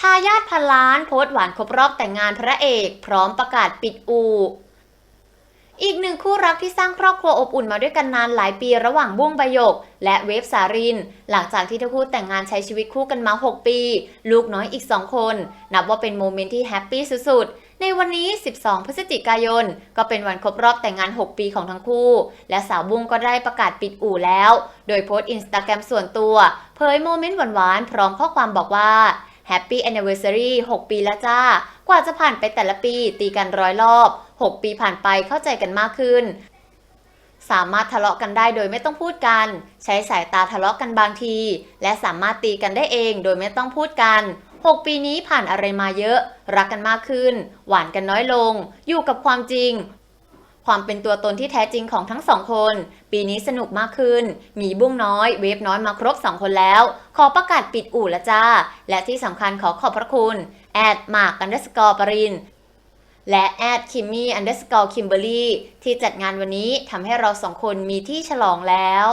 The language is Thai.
ทายาทพันล้านโพสต์หวานครบรอบแต่งงานพระเอก พร้อมประกาศปิดอู่อีกหนึ่งคู่รักที่สร้างครอบครัวอบอุ่นมาด้วยกันนานหลายปีระหว่างบุ้งใบยกและเวฟสาริน หลังจากที่ทั้งคู่แต่งงานใช้ชีวิตคู่กันมา 6 ปี ลูกน้อยอีก 2 คน นับว่าเป็นโมเมนต์ที่แฮปปี้สุดๆ ในวันนี้ 12 พฤศจิกายน ก็เป็นวันครบรอบแต่งงาน 6 ปีของทั้งคู่ และสาวบุ้งก็ได้ประกาศปิดอู่แล้ว โดยโพสต์อินสตาแกรมส่วนตัว เผยโมเมนต์หวานๆพร้อมข้อความบอกว่า Happy Anniversary 6ปีแล้วจ้า กว่าจะผ่านไปแต่ละปี ตีกันร้อยรอบ 6 ปีผ่านไปเข้าใจกันมากขึ้น สามารถทะเลาะกันได้โดยไม่ต้องพูดกัน ใช้สายตาทะเลาะกันบางที และสามารถตีกันได้เองโดยไม่ต้องพูดกัน 6 ปีนี้ผ่านอะไรมาเยอะ รักกันมากขึ้น หวานกันน้อยลง อยู่กับความจริง ความเป็นตัวตนที่แท้จริงของทั้งสองคน ปีนี้สนุกมากขึ้น มีบุ้งน้อย เวฟน้อยมาครบ 2 คนแล้ว ขอประกาศปิดอู่ละจ้า และที่สำคัญขอขอบพระคุณ แอดมากอันเดสกอร์ปรินและแอดคิมมี่อันเดอร์สกอร์คิมเบอรี่ที่จัดงานวันนี้ทำให้เราสองคนมีที่ฉลองแล้ว